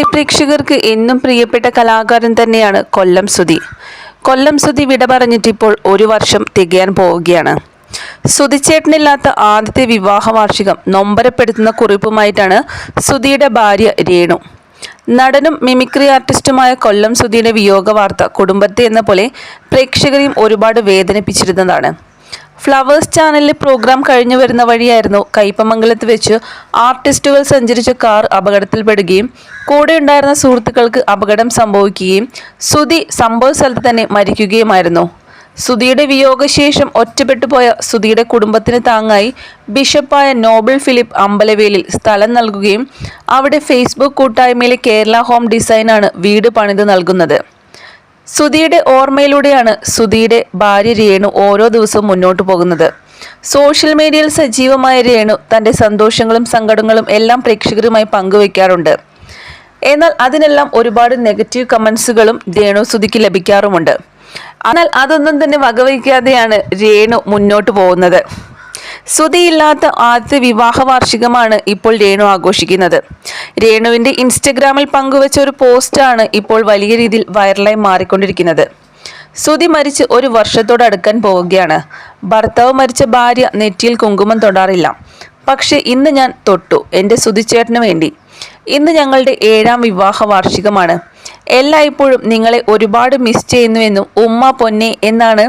മലയാളി പ്രേക്ഷകർക്ക് എന്നും പ്രിയപ്പെട്ട കലാകാരൻ തന്നെയാണ് കൊല്ലം സുധി. കൊല്ലം സുധി വിട പറഞ്ഞിട്ടിപ്പോൾ ഒരു വർഷം തികയാൻ പോവുകയാണ്. സുധിച്ചേട്ടനില്ലാത്ത ആദ്യത്തെ വിവാഹ വാർഷികം നൊമ്പരപ്പെടുത്തുന്ന കുറിപ്പുമായിട്ടാണ് സുധിയുടെ ഭാര്യ രേണു. നടനും മിമിക്രി ആർട്ടിസ്റ്റുമായ കൊല്ലം സുധിയുടെ വിയോഗ വാർത്ത കുടുംബത്തെ എന്ന പോലെ പ്രേക്ഷകരെയും ഒരുപാട് വേദനിപ്പിച്ചിരുന്നതാണ്. ഫ്ലവേഴ്സ് ചാനലിലെ പ്രോഗ്രാം കഴിഞ്ഞു വരുന്ന വഴിയായിരുന്നു കയ്പമംഗലത്ത് വെച്ച് ആർട്ടിസ്റ്റുകൾ സഞ്ചരിച്ച കാർ അപകടത്തിൽപ്പെടുകയും കൂടെ ഉണ്ടായിരുന്ന സുഹൃത്തുക്കൾക്ക് അപകടം സംഭവിക്കുകയും സുധി സംഭവ സ്ഥലത്ത് തന്നെ മരിക്കുകയുമായിരുന്നു. സുധിയുടെ വിയോഗശേഷം ഒറ്റപ്പെട്ടു പോയ സുധിയുടെ കുടുംബത്തിന് താങ്ങായി ബിഷപ്പായ നോബിൾ ഫിലിപ്പ് അമ്പലവേലിൽ സ്ഥലം നൽകുകയും അവിടെ ഫേസ്ബുക്ക് കൂട്ടായ്മയിലെ കേരള ഹോം ഡിസൈനാണ് വീട് പണിത് നൽകുന്നത്. സുധിയുടെ ഓർമ്മയിലൂടെയാണ് സുധിയുടെ ഭാര്യ രേണു ഓരോ ദിവസവും മുന്നോട്ട് പോകുന്നത്. സോഷ്യൽ മീഡിയയിൽ സജീവമായ രേണു തന്റെ സന്തോഷങ്ങളും സങ്കടങ്ങളും എല്ലാം പ്രേക്ഷകരുമായി പങ്കുവയ്ക്കാറുണ്ട്. എന്നാൽ അതിനെല്ലാം ഒരുപാട് നെഗറ്റീവ് കമൻസുകളും രേണു സുധിക്ക് ലഭിക്കാറുമുണ്ട്. എന്നാൽ അതൊന്നും തന്നെ വകവയ്ക്കാതെയാണ് രേണു മുന്നോട്ട് പോകുന്നത്. സുധിയില്ലാത്ത ആദ്യത്തെ വിവാഹ വാർഷികമാണ് ഇപ്പോൾ രേണു ആഘോഷിക്കുന്നത്. രേണുവിന്റെ ഇൻസ്റ്റഗ്രാമിൽ പങ്കുവച്ച ഒരു പോസ്റ്റാണ് ഇപ്പോൾ വലിയ രീതിയിൽ വൈറലായി മാറിക്കൊണ്ടിരിക്കുന്നത്. ശ്രുതി മരിച്ച് ഒരു വർഷത്തോട് അടുക്കാൻ പോവുകയാണ്. ഭർത്താവ് മരിച്ച ഭാര്യ നെറ്റിയിൽ കുങ്കുമം തൊടാറില്ല. പക്ഷെ ഇന്ന് ഞാൻ തൊട്ടു എന്റെ സുധിച്ചേട്ടന് വേണ്ടി. ഇന്ന് ഞങ്ങളുടെ ഏഴാം വിവാഹ വാർഷികമാണ് എല്ലായ്പ്പോഴും നിങ്ങളെ ഒരുപാട് മിസ് ചെയ്യുന്നുവെന്നും ഉമ്മ പൊന്നെ എന്നാണ്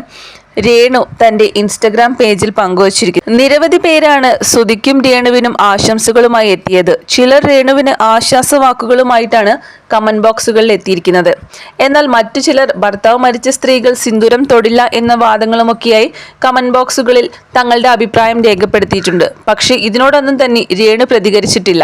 രേണു തന്റെ ഇൻസ്റ്റഗ്രാം പേജിൽ പങ്കുവച്ചിരിക്കുന്നു. നിരവധി പേരാണ് സുധിക്കും രേണുവിനും ആശംസകളുമായി എത്തിയത്. ചിലർ രേണുവിന് ആശ്വാസവാക്കുകളുമായിട്ടാണ് കമന്റ് ബോക്സുകളിൽ എത്തിയിരിക്കുന്നത്. എന്നാൽ മറ്റു ചിലർ ഭർത്താവ് മരിച്ച സ്ത്രീകൾ സിന്ദൂരം തൊടില്ല എന്ന വാദങ്ങളുമൊക്കെയായി കമന്റ് ബോക്സുകളിൽ തങ്ങളുടെ അഭിപ്രായം രേഖപ്പെടുത്തിയിട്ടുണ്ട്. പക്ഷേ ഇതിനോടൊന്നും തന്നെ രേണു പ്രതികരിച്ചിട്ടില്ല.